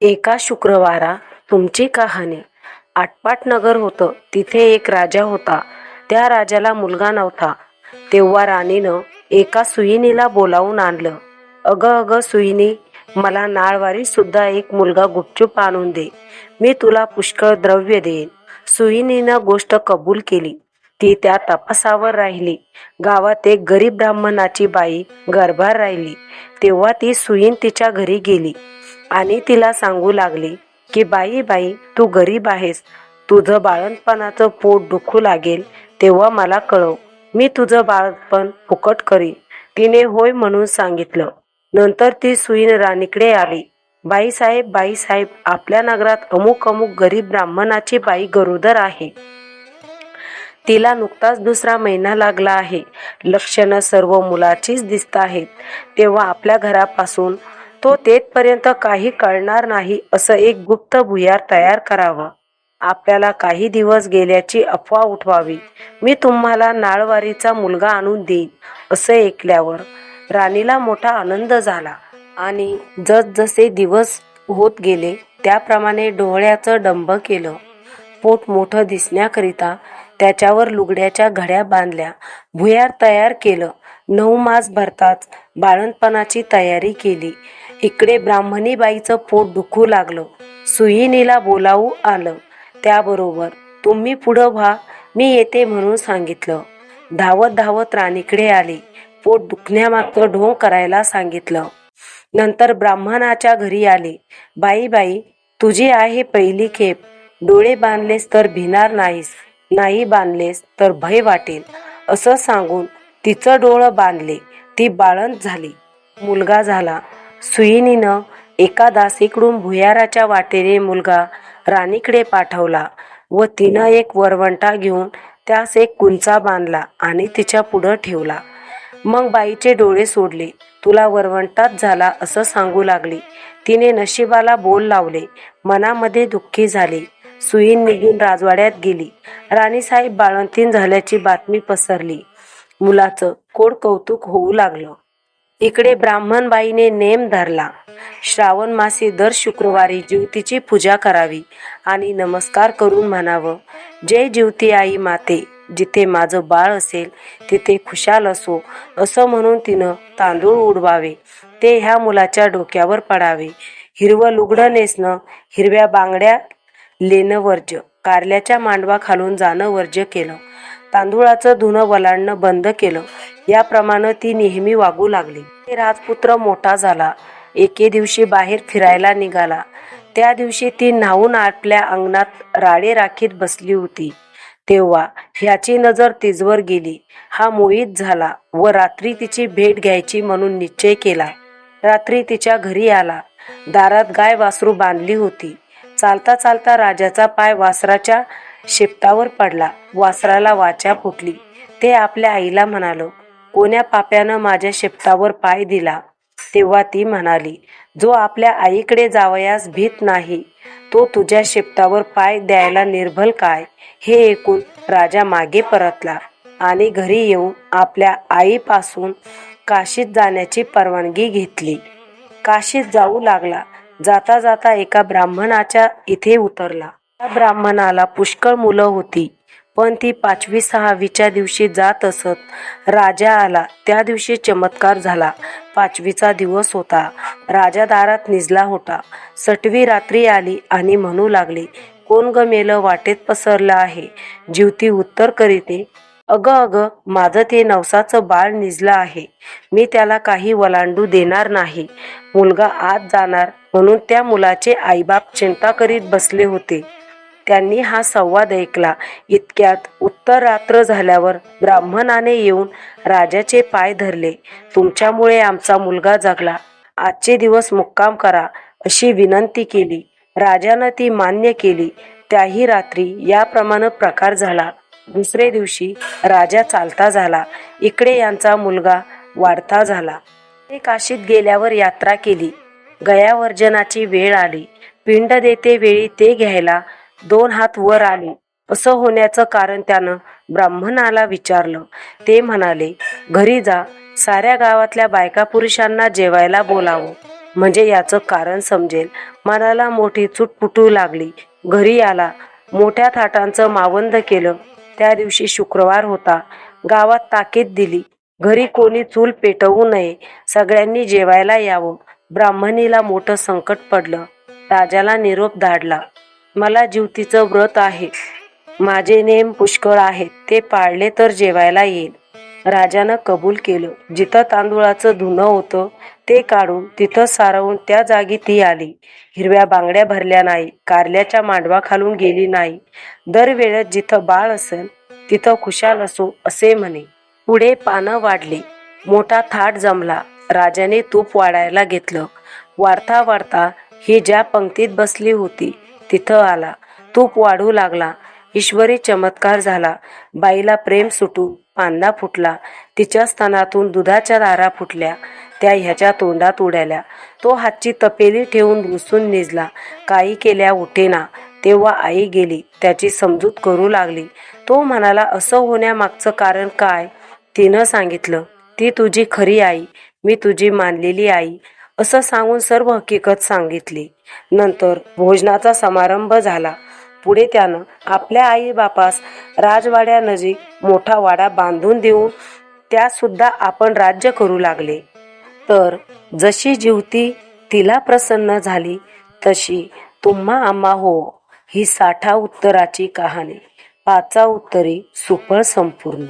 एका शुक्रवारा तुमची कहाणी. आटपाट नगर होतं. तिथे एक राजा होता. त्या राजाला मुलगा नव्हता. तेव्हा राणीनं एका सुईणीला बोलावून आणलं. अगं अगं सुईणी मला नाळवारी सुद्धा एक मुलगा गुपचूप आणून दे. मी तुला पुष्कळ द्रव्य देईन. सुईणीनं गोष्ट कबूल केली. ती त्या तपासावर राहिली. गावात एक गरीब ब्राह्मणाची बाई गरभार राहिली. तेव्हा ती सुईन तिच्या घरी गेली. आणि तिला सांगू लागली की बाई बाई तू गरीब आहेस. तुझं बाळणपणाचं पोट दुखू लागेल तेव्हा मला कळव. मी तुझं बाळपण फुकट करी तिने होय म्हणून सांगितलं. नंतर ती सुईन राणीकडे आली. बाईसाहेब बाईसाहेब आपल्या नगरात अमुक अमुक गरीब ब्राह्मणाची बाई गरोदर आहे. तिला नुकताच दुसरा महिना लागला आहे. लक्षणं सर्व मुलाचीच दिसत आहेत. तेव्हा आपल्या घरापासून तो तेथपर्यंत काही कळणार नाही असं एक गुप्त भुयार तयार करावं. आपल्याला काही दिवस गेल्याची अफवा उठवावी. मी तुम्हाला नाळवारीचा मुलगा आणून देईन असं ऐकल्यावर राणीला मोठा आनंद झाला. आणि जसजसे दिवस होत गेले त्याप्रमाणे डोळ्याचं डंब केलं. पोट मोठं दिसण्याकरिता त्याच्यावर लुगड्याच्या घड्या बांधल्या. भुयार तयार केलं. नऊ मास भरताच बाळणपणाची तयारी केली. इकडे ब्राह्मणी बाईचं पोट दुखू लागलं. सुहिनीला बोलावू आलं. त्याबरोबर तुम्ही पुढं व्हा मी येते म्हणून सांगितलं. धावत धावत राणीकडे आली. पोट दुखण्यामागचं ढोंग करायला सांगितलं. नंतर ब्राह्मणाच्या घरी आली. बाई बाई तुझी आहे पहिली खेप. डोळे बांधलेस तर भिणार नाहीस. नाही बांधलेस तर भय वाटेल. असं सांगून तिचं डोळं बांधले. ती बाळंत झाली. मुलगा झाला. सुईणीनं एका दासीकडून भुयाराच्या वाटेने मुलगा राणीकडे पाठवला व तिनं एक वरवंटा घेऊन त्यास एक कुंचा बांधला आणि तिच्या पुढं ठेवला. मग बाईचे डोळे सोडले. तुला वरवंटात झाला असं सांगू लागली. तिने नशिबाला बोल लावले. मनामध्ये दुःखी झाले. सुईन निघून राजवाड्यात गेली. राणीसाहेब बाळंतीण झाल्याची बातमी पसरली. मुलाचं कोड कौतुक होऊ लागलं. इकडे ब्राह्मणबाईने नेम धरला. श्रावण मासी दर शुक्रवारी ज्योतीची पूजा करावी आणि नमस्कार करून म्हणावं जय ज्योती आई माते जिथे माझं बाळ असेल तिथे खुशाल असो असं म्हणून तिनं तांदूळ उडवावे ते ह्या मुलाच्या डोक्यावर पडावे. हिरवं लुगडं नेसणं हिरव्या बांगड्या लेणं वर्ज्य कारल्याच्या मांडवा खालून जाणं वर्ज्य केलं. तांदूळाचं धुणं वलांडणं बंद केलं. याप्रमाणे ती नेहमी वागू लागली. ते राजपुत्र मोठा झाला. एके दिवशी बाहेर फिरायला निघाला. त्या दिवशी ती न्हावून आपल्या अंगणात राडे राखीत बसली होती. तेव्हा ह्याची नजर तिजवर गेली. हा मोहित झाला व रात्री तिची भेट घ्यायची म्हणून निश्चय केला. रात्री तिच्या घरी आला. दारात गाय वासरू बांधली होती. चालता चालता राजाचा पाय वासराच्या शेपटावर पडला. वासराला वाचा फुटली. ते आपल्या आईला म्हणालो कोण्या पाप्यानं माझ्या शेपटावर पाय दिला? तेव्हा ती म्हणाली जो आपल्या आईकडे जावयास भीत नाही तो तुझ्या शेपटावर पाय द्यायला निर्भल काय हे ऐकून राजा मागे परतला आणि घरी येऊन आपल्या आईपासून काशीत जाण्याची परवानगी घेतली. काशीत जाऊ लागला. जाता जाता एका ब्राह्मणाच्या इथे उतरला. त्या ब्राह्मणाला पुष्कळ मुलं होती. पण ती पाचवी सहावीच्या दिवशी जात असत. राजा आला. त्या दिवशी चमत्कार झाला. पाचवीचा दिवस होता. राजा दारात निजला होता. सटवी रात्री आली आणि म्हणू लागली कोण ग मेलं वाटेत पसरलं आहे? जीवती उत्तर करीते. अगं अगं माझं ते नवसाचं बाळ निजलं आहे. मी त्याला काही वलांडू देणार नाही. मुलगा आत जाणार. म्हणून त्या मुलाचे आईबाप चिंता करीत बसले होते. त्यांनी हा संवाद ऐकला. इतक्यात उत्तर रात्र झाल्यावर ब्राह्मणाने येऊन राजाचे पाय धरले. तुमच्यामुळे आमचा मुलगा जगला. आजचे दिवस मुक्काम करा अशी विनंती केली. राजानं ती मान्य केली. त्याही रात्री याप्रमाणे प्रकार झाला. दुसरे दिवशी राजा चालता झाला. इकडे यांचा मुलगा वाढता झाला. ते काशीत गेल्यावर यात्रा केली. गयावर्जनाची वेळ आली. पिंड देते वेळी ते घ्यायला दोन हात वर आले. असं होण्याचं कारण त्यानं ब्राह्मणाला विचारलं. ते म्हणाले घरी जा साऱ्या गावातल्या बायका पुरुषांना जेवायला बोलावं. म्हणजे याचं कारण समजेल. मनाला मोठी चुटपुटू लागली. घरी आला. मोठ्या थाटांचं मावंद केलं. त्या दिवशी शुक्रवार होता. गावात ताकीद दिली. घरी कोणी चूल पेटवू नये. सगळ्यांनी जेवायला यावं. ब्राह्मणीला मोठं संकट पडलं. राजाला निरोप धाडला मला जीवतीचं व्रत आहे. माझे नेम पुष्कळ आहेत. ते पाळले तर जेवायला येईल. राजानं कबूल केलं. जिथं तांदूळाचं धुणं होतं ते काढून तिथं सारवून त्या जागी ती आली. हिरव्या बांगड्या भरल्या नाही. कारल्याच्या मांडवा खालून गेली नाही. दरवेळेस जिथं बाळ असेल तिथं खुशाल असो असे म्हणे. पुढे पानं वाढली. मोठा थाट जमला. राजाने तूप वाढायला घेतलं. वाढता वाढता ही ज्या पंक्तीत बसली होती तिथं आला. तूप वाढू लागला. ईश्वरी चमत्कार झाला. बाईला प्रेम सुटू पांदा फुटला. तिच्या स्तनातून दुधाच्या दारा फुटल्या. त्या ह्याच्या तोंडात उडाल्या. तो हातची तपेली ठेवून रुसून निजला. काही केल्या उठेना. तेव्हा आई गेली. त्याची समजूत करू लागली. तो म्हणाला असं होण्यामागचं कारण काय? तिनं सांगितलं ती तुझी खरी आई. मी तुझी मानलेली आई. असं सांगून सर्व हकीकत सांगितली. नंतर भोजनाचा समारंभ झाला. पुढे त्यानं आपल्या आई बापास राजवाड्यानजीक मोठा वाडा बांधून देऊन त्यासुद्धा आपण राज्य करू लागले. तर जशी जीवती तिला प्रसन्न झाली तशी तुम्हा आम्हा हो ही साठा उत्तराची कहाणी. पाचा उत्तरी सुफळ संपूर्ण.